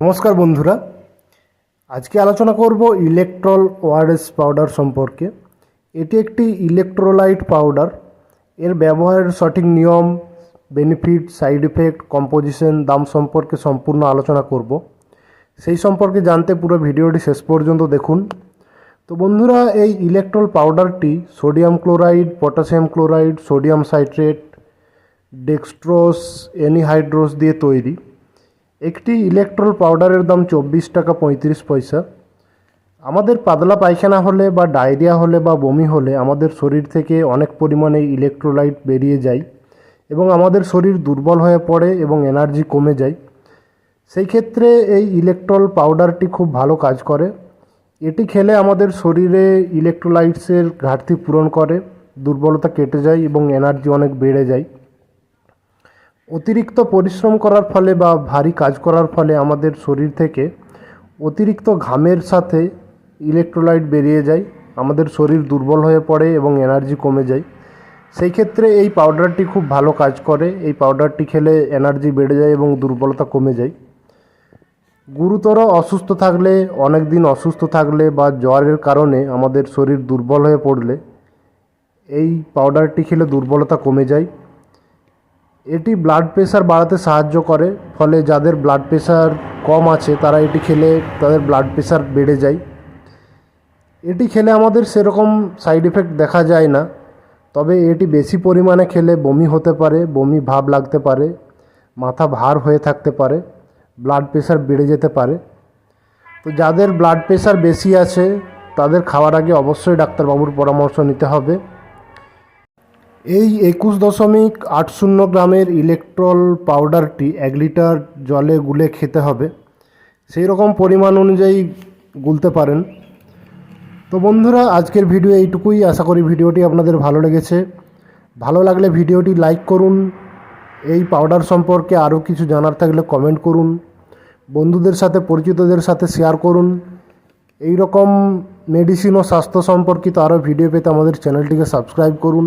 নমস্কার বন্ধুরা। আজকে আলোচনা করব ইলেকট্রল ওআরএস পাউডার সম্পর্কে। এটি একটি ইলেকট্রোলাইট পাউডার এর ব্যবহারের সঠিক নিয়ম বেনিফিট সাইড এফেক্ট কম্পোজিশন দাম সম্পর্কে সম্পূর্ণ আলোচনা করব। সেই সম্পর্কে জানতে পুরো ভিডিওটি শেষ পর্যন্ত দেখুন। তো বন্ধুরা, এই Electral পাউডারটি sodium chloride potassium chloride sodium citrate dextrose anhydrous দিয়ে তৈরি। একটি ইলেকট্রল পাউডারের দাম চব্বিশ টাকা পঁয়ত্রিশ পয়সা। আমাদের পাতলা পায়খানা হলে বা ডায়রিয়া হলে বা বমি হলে আমাদের শরীর থেকে অনেক পরিমাণে ইলেকট্রোলাইট বেরিয়ে যায় এবং আমাদের শরীর দুর্বল হয়ে পড়ে এবং এনার্জি কমে যায়। সেই ক্ষেত্রে এই ইলেকট্রল পাউডারটি খুব ভালো কাজ করে। এটি খেলে আমাদের শরীরে ইলেকট্রোলাইটসের ঘাটতি পূরণ করে, দুর্বলতা কেটে যায় এবং এনার্জি অনেক বেড়ে যায়। অতিরিক্ত পরিশ্রম করার ফলে বা ভারী কাজ করার ফলে আমাদের শরীর থেকে অতিরিক্ত ঘামের সাথে ইলেকট্রোলাইট বেরিয়ে যায়, আমাদের শরীর দুর্বল হয়ে পড়ে এবং এনার্জি কমে যায়। সেই ক্ষেত্রে এই পাউডারটি খুব ভালো কাজ করে। এই পাউডারটি খেলে এনার্জি বেড়ে যায় এবং দুর্বলতা কমে যায়। গুরুতর অসুস্থ থাকলে অনেক দিন অসুস্থ থাকলে বা জ্বরের কারণে আমাদের শরীর দুর্বল হয়ে পড়লে, এই পাউডারটি খেলে দুর্বলতা কমে যায়। এটি ব্লাড প্রেশার বাড়াতে সাহায্য করে, ফলে যাদের ব্লাড প্রেশার কম আছে, তারা এটি খেলে তাদের ব্লাড প্রেশার বেড়ে যায়। এটি খেলে আমাদের সেরকম সাইড এফেক্ট দেখা যায় না, তবে এটি বেশি পরিমাণে খেলে বমি হতে পারে, বমি ভাব লাগতে পারে, মাথা ভার হয়ে থাকতে পারে ব্লাড প্রেশার বেড়ে যেতে পারে। তো যাদের ব্লাড প্রেশার বেশি আছে, তাদের খাওয়ার আগে অবশ্যই ডাক্তারবাবুর পরামর্শ নিতে হবে। এই একুশ দশমিক আট শূন্য গ্রামের ইলেকট্রল পাউডারটি এক লিটার জলে গুলে খেতে হবে। সেই রকম পরিমাণ অনুযায়ী গুলতে পারেন। তো বন্ধুরা, আজকের ভিডিও এইটুকুই। আশা করি ভিডিওটি আপনাদের ভালো লেগেছে। ভালো লাগলে ভিডিওটি লাইক করুন। এই পাউডার সম্পর্কে আরও কিছু জানার থাকলে কমেন্ট করুন। বন্ধুদের সাথে, পরিচিতদের সাথে শেয়ার করুন। এই রকম মেডিসিন ও স্বাস্থ্য সম্পর্কিত আরও ভিডিও পেতে আমাদের চ্যানেলটিকে সাবস্ক্রাইব করুন।